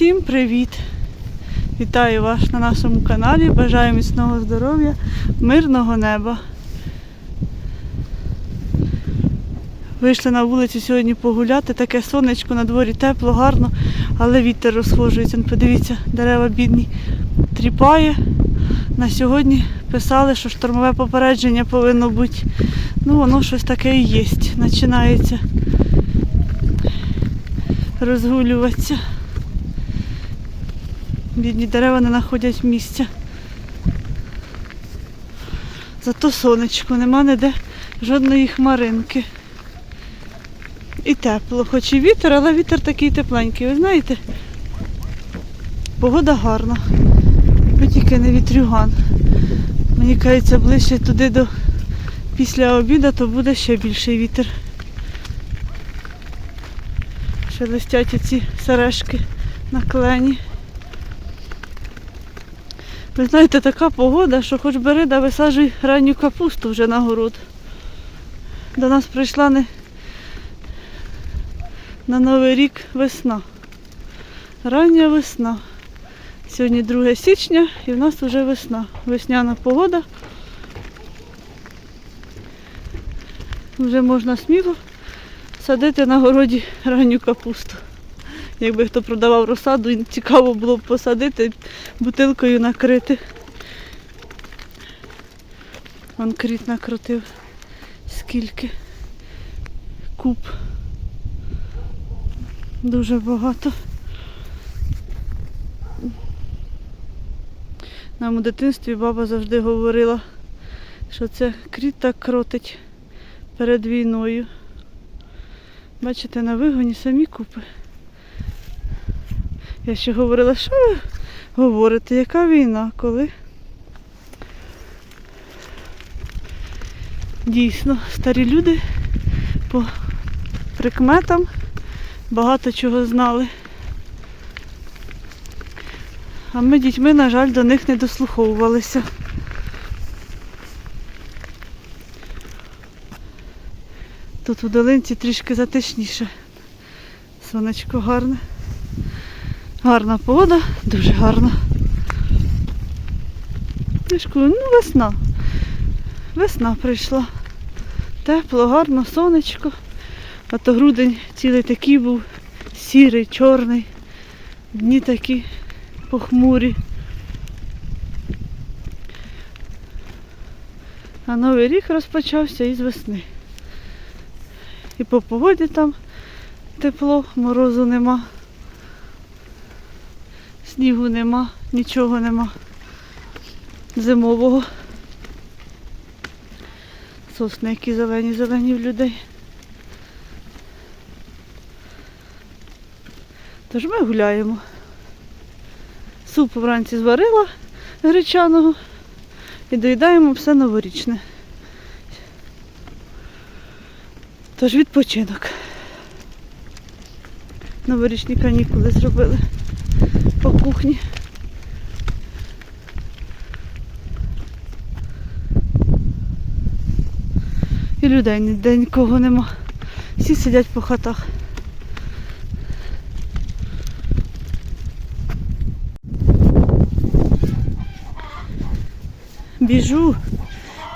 Всім привіт! Вітаю вас на нашому каналі. Бажаю міцного здоров'я, мирного неба. Вийшли на вулицю сьогодні погуляти, таке сонечко на дворі тепло, гарно, але вітер розхожується. Ну, Подивіться, дерева бідні тріпає. На сьогодні писали, що штормове попередження повинно бути. Ну, воно щось таке і є. Починається розгулюватися. Бідні дерева не знаходять місця. Зато сонечко, нема ніде жодної хмаринки. І тепло, хоч і вітер, але вітер такий тепленький, ви знаєте? Погода гарна. Ви тільки не вітрюган. Мені кажеться, ближче туди до після обіду, то буде ще більший вітер. Шелестять оці сережки на клені. Ви знаєте, така погода, що хоч бери да висаджуй ранню капусту вже на город. До нас прийшла не на Новий рік весна. Рання весна. Сьогодні 2 січня і в нас вже весна. Весняна погода. Вже можна сміло садити на городі ранню капусту. Якби хто продавав розсаду, цікаво було б посадити, бутилкою накрити. Вон кріт накрутив. Скільки куб. Дуже багато. Нам у дитинстві баба завжди говорила, що це кріт так кротить перед війною. Бачите, на вигоні самі купи. Я ще говорила, що ви говорите, яка війна, коли? Дійсно, старі люди по прикметам багато чого знали. А ми дітьми, на жаль, до них не дослуховувалися. Тут у долинці трішки затишніше. Сонечко гарне. Гарна погода, дуже гарна. Ну весна. Весна прийшла. Тепло, гарно, сонечко. А то грудень цілий такий був сірий, чорний. Дні такі похмурі. А новий рік розпочався із весни. І по погоді там тепло, морозу нема. Снігу нема, нічого нема зимового. Сосни, які зелені, зелені в людей. Тож ми гуляємо. Суп вранці зварила гречаного і доїдаємо все новорічне. Тож відпочинок. Новорічні канікули зробили кухні. І людей ніде нікого нема. Всі сидять по хатах. Біжу,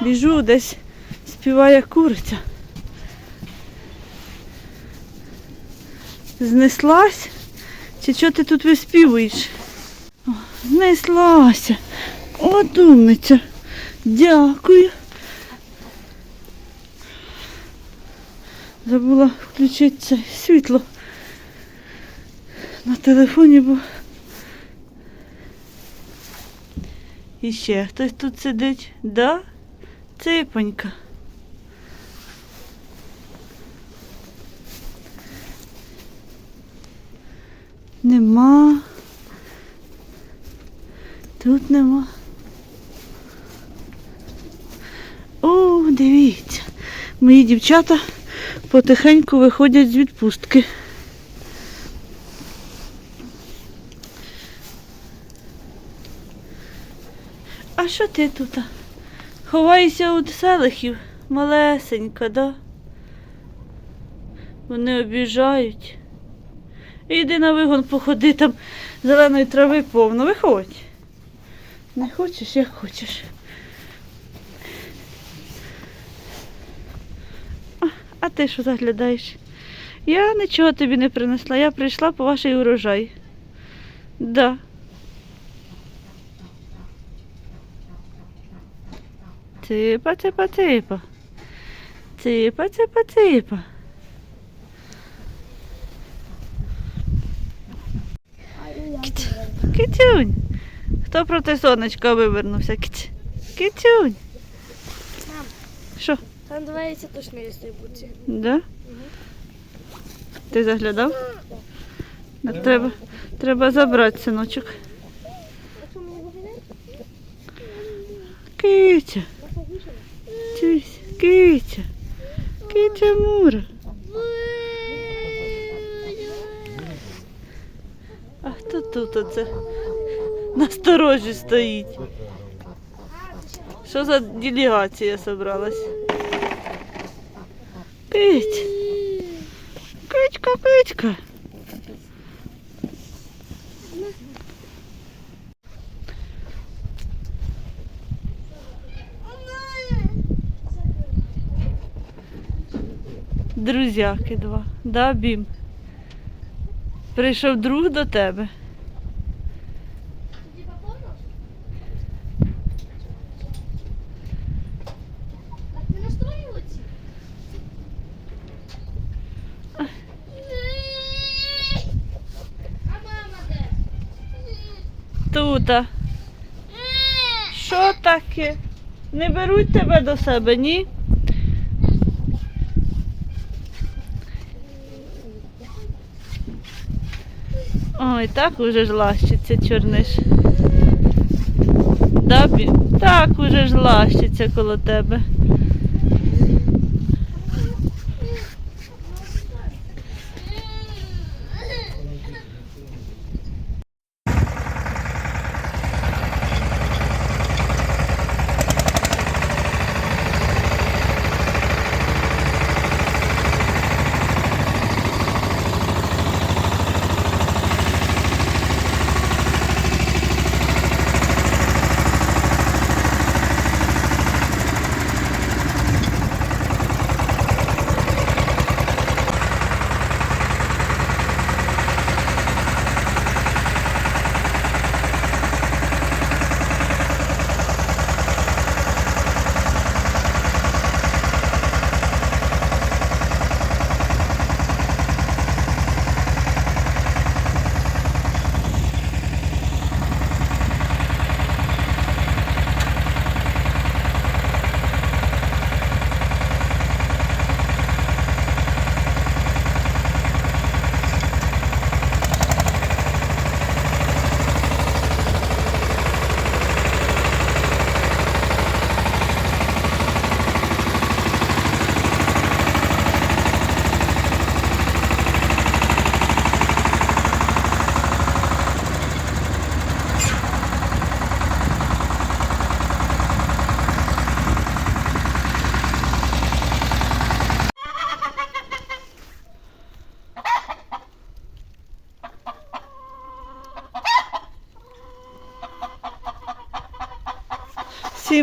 біжу, десь співає куриця. Знеслась? Чи що ти тут виспівуєш? О, Знеслася. От умниця. Дякую. Забула включити це світло на телефоні, бо і ще хтось тут сидить. Да? Ципонька. Нема. Тут нема. О, дивіться. Мої дівчата потихеньку виходять з відпустки. А що ти тут? Ховаєшся від селихів? Малесенька, да? Вони обіжають. Іди на вигон походи, там зеленої трави повно. Виходь. Не хочеш, як хочеш. А, а ти що заглядаєш? Я нічого тобі не принесла, я прийшла по вашій урожай. Да. Ципа, ципа, ципа. Ципа, ципа, ципа. Кить. Китюнь. Хто проти сонечка вивернувся? Кить. Китюнь. Мам. Що? Там два яйця точно є бути. Да? Ти заглядав? А Треба, треба забрати, синочок. Китя. Китя. Китя Мура. А хто тут оце? На сторожі стоїть. Що за делегація зібралась? Кить. Кичка, кичка. Друзяки два. Да, Бім? Прийшов друг до тебе. Так не настроїли ці? А мама де? Тута. Що таке? Не беруть тебе до себе, ні? Ой, так уже ж лащиться чорниш. Да, Так уже ж лащиться коло тебе.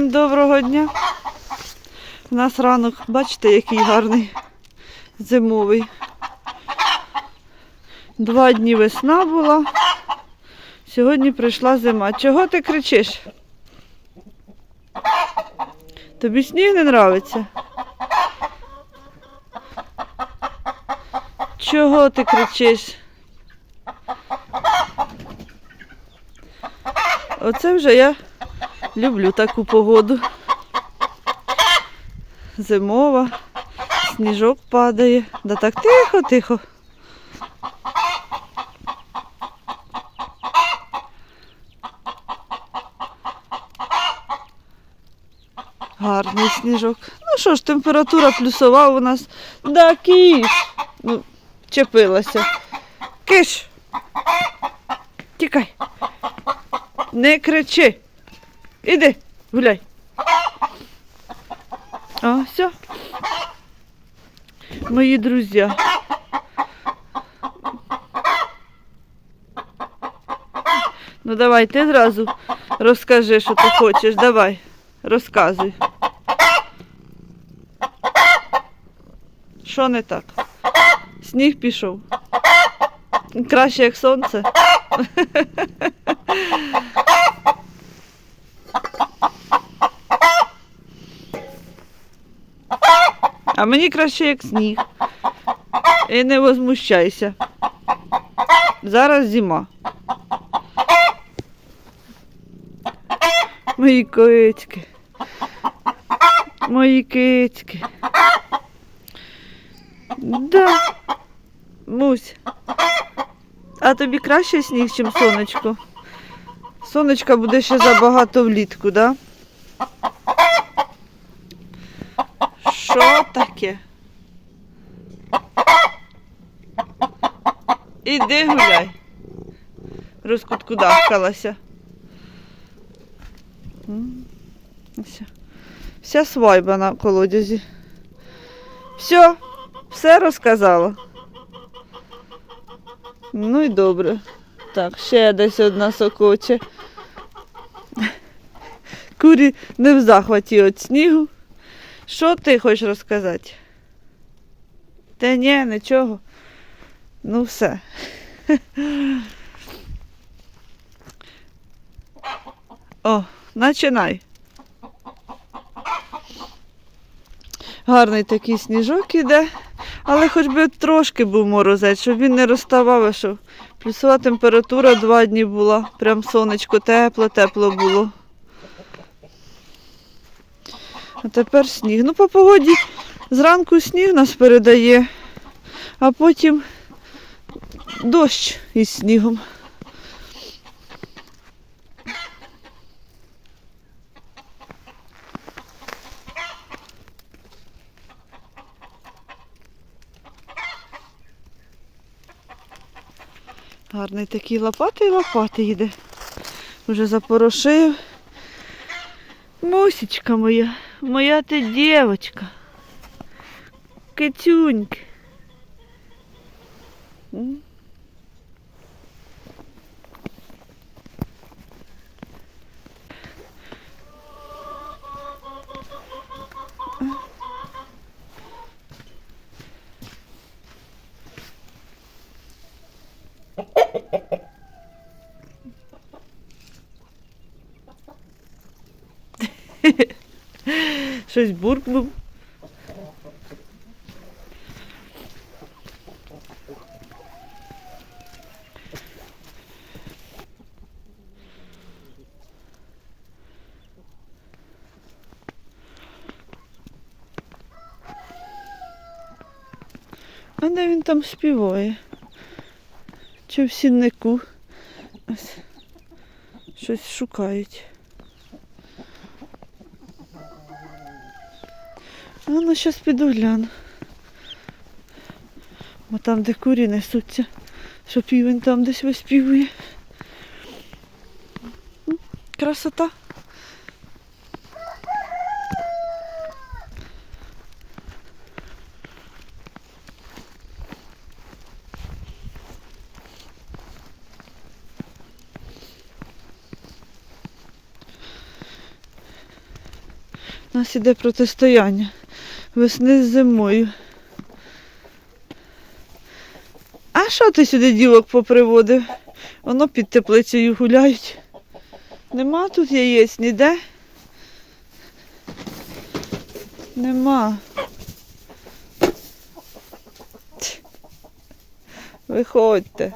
Всім доброго дня. У нас ранок, бачите, який гарний зимовий. Два дні весна була. Сьогодні прийшла зима. Чого ти кричиш? Тобі сніг не нравиться? Чого ти кричиш? Оце вже я люблю таку погоду. Зимова, сніжок падає. Да так тихо, тихо. Гарний сніжок. Ну що ж, температура плюсова у нас. Да киш. Ну, чепилася. Киш. Тікай. Не кричи. Іди, гуляй. О, все. Мої друзі. Ну давай, ти зразу розкажи, що ти хочеш. Давай, розказуй. Що не так? Сніг пішов. Краще, як сонце. А мені краще як сніг. І не возмущайся. Зараз зима. Мої кицьки. Мої кицьки. Да. Мусь. А тобі краще сніг, ніж сонечко? Сонечка буде ще забагато влітку, да? Що таке? Іди гуляй. Вся, вся свайба на колодязі. Все, все розказала. Ну і добре. Так, ще десь одна сокоче. Курі не в захваті від снігу. Що ти хочеш розказати? Та ні, нічого. Ну все. О, починай. Гарний такий сніжок іде, але хоч би трошки був морозець, щоб він не розставав, щоб плюсова температура два дні була. Прям сонечко тепло, тепло було. А тепер сніг. Ну, по погоді зранку сніг нас передає, а потім дощ із снігом. Гарний такий лопатий лопатий йде. Уже запорошив. Мусечка моя, моя ти дівочка. Китюнька. Щось буркнув. А де він там співає? Чи в сіннику? Ось Щось шукають. А ну щас піду гляну. Бо там, де курі несуться, що півень там десь виспівує. Красота. У нас іде протистояння весни з зимою. А що ти сюди дівок поприводив? Воно під теплицею гуляють. Нема тут яєць ніде? Нема. Виходьте.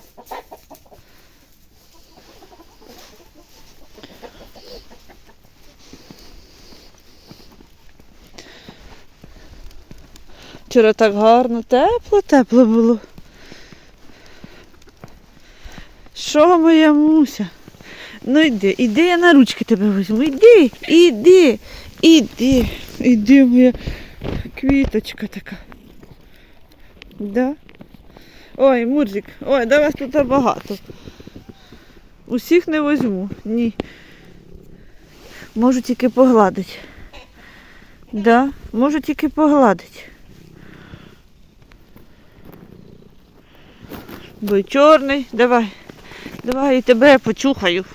Вчора так гарно, тепло, тепло було. Що моя муся? Ну йди, іди, я на ручки тебе візьму. Іди, іди, іди, іди, моя квіточка така. Да? Ой, Мурзик, ой, да вас тут багато. Усіх не візьму, ні. Можу тільки погладити. Да, можу тільки погладити. Бо чорний, давай. Давай і тебе почухаю.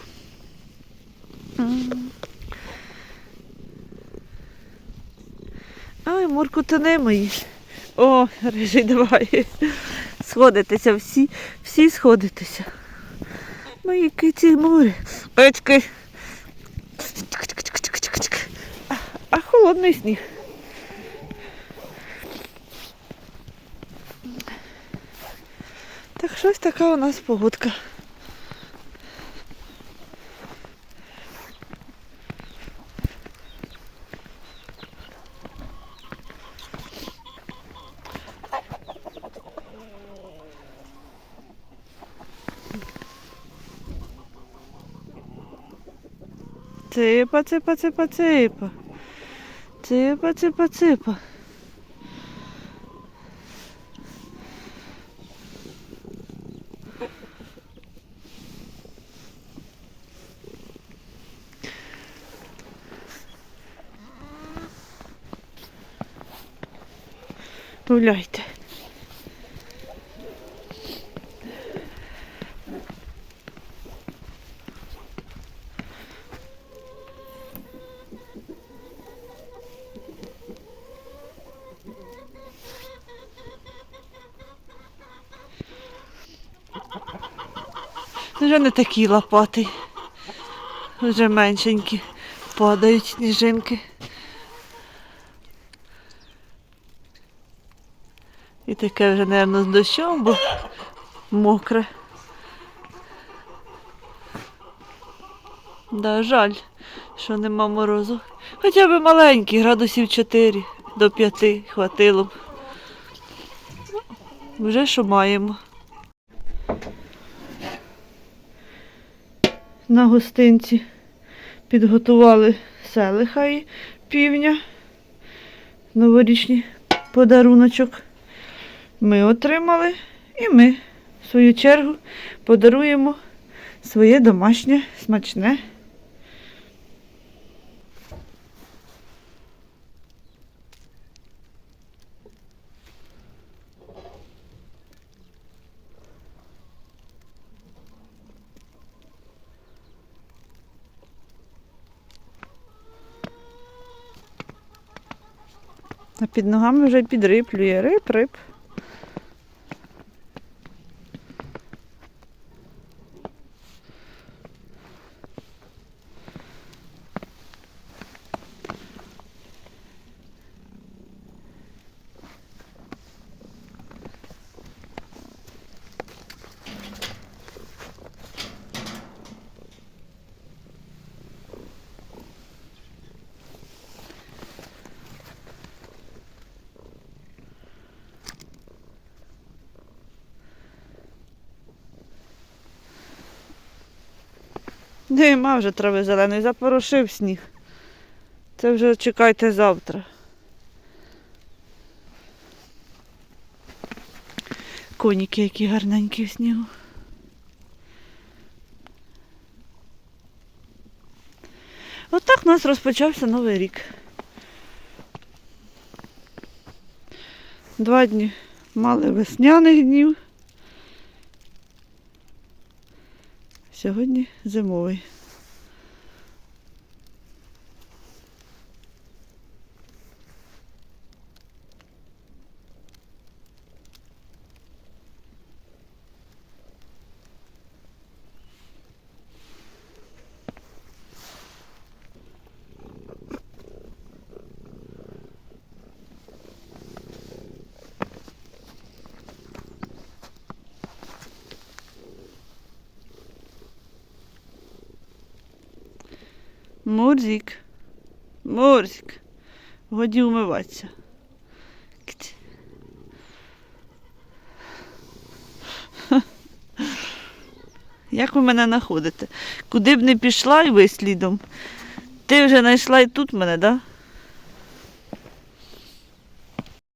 Ой, Мурку, то не мої. О, рижий, давай. Сходитеся всі, всі сходитеся. Мої киці мури. Очки. А холодний сніг. Щось така у нас погодка. Ципа, ципа, ципа, ципа. Ципа, ципа, ципа. Гуляйте. Вже не такі лопати. Вже меншенькі. Падають сніжинки. Таке вже, мабуть, з дощом, бо мокре. Да, жаль, що нема морозу. Хоча б маленький, градусів 4 до 5 хватило б. Вже що маємо. На гостинці підготували селиха і півня. Новорічний подаруночок ми отримали, і ми, в свою чергу, подаруємо своє домашнє смачне. А під ногами вже підриплює. Рип, Нема вже трави зеленої, запорошив сніг. Це вже чекайте завтра. Коніки, які гарненькі в снігу. Отак у нас розпочався новий рік. Два дні мали весняних днів. Сьогодні зимовий. Мурзик. Мурзик. Годі умиватися. Як ви мене знаходите? Куди б не пішла і ви слідом? Ти вже знайшла і тут мене, так? Да?